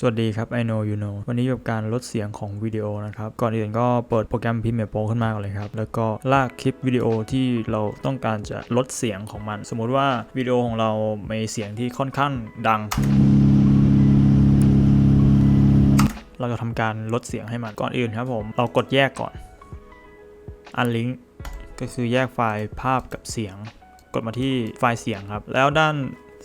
สวัสดีครับ I know you know วันนี้อยู่กับการลดเสียงของวิดีโอนะครับ ก่อนอื่นก็เปิดโปรแกรม Premiere Pro ขึ้นมาก่อนเลยครับ แล้วก็ลากคลิปวิดีโอที่เราต้องการจะลดเสียงของมัน สมมุติว่าวิดีโอของเรามีเสียงที่ค่อนข้างดัง เราจะทำการลดเสียงให้มัน ก่อนอื่นครับผม เรากดแยกก่อน อันลิงก์ก็คือแยกไฟล์ภาพกับเสียง กดมาที่ไฟล์เสียงครับ แล้วด้าน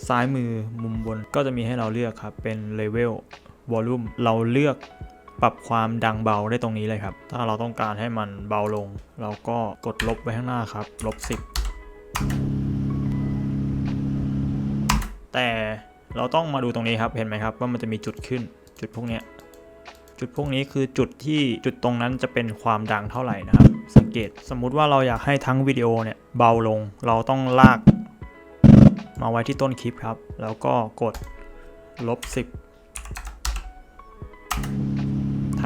ซ้ายมือมุมบนก็จะมีให้เราเลือกครับ เป็น Level Volume เวอลลุ่มเราเลือกปรับความดังเบาได้ตรงนี้เลยครับ ถ้าเราต้องการให้มันเบาลง เราก็กดลบไว้ข้างหน้าครับ ลบ 10 แต่เราต้องมาดูตรงนี้ครับ เห็นไหมครับว่ามันจะมีจุดขึ้น จุดพวกเนี้ยจุดพวกนี้คือจุดที่จุดตรงนั้นจะเป็นความดังเท่าไหร่นะครับ สังเกต สมมุติว่าเราอยากให้ทั้งวิดีโอเนี่ยเบาลง เราต้องลาก มาไว้ที่ต้นคลิปครับ แล้วก็กดลบ 10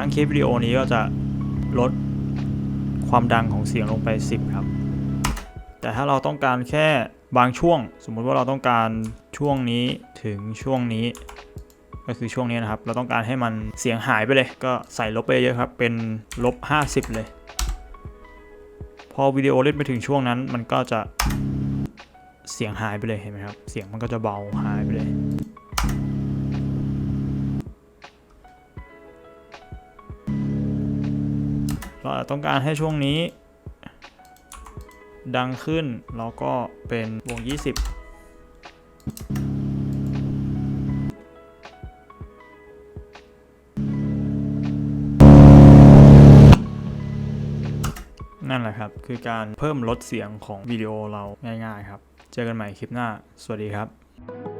ทั้งคลิปวิดีโอนี้ก็จะลดความดังของเสียงลงไป 10 ครับ แต่ถ้าเราต้องการแค่บางช่วง สมมุติว่าเราต้องการช่วงนี้ถึงช่วงนี้ ก็คือช่วงนี้นะครับ เราต้องการให้มันเสียงหายไปเลย ก็ใส่ลบไปเยอะครับ เป็นลบ 50 เลย พอวิดีโอเล่นไปถึงช่วงนั้น มันก็จะเสียงหายไปเลยเห็นไหมครับ เสียงมันก็จะเบาหายไปเลย เราอาจต้องการให้ช่วงนี้ ดังขึ้นแล้วก็เป็นวง 20นั่นแหละครับ คือการเพิ่มลดเสียงของวิดีโอเราง่ายๆครับ เจอกันใหม่คลิปหน้า สวัสดีครับ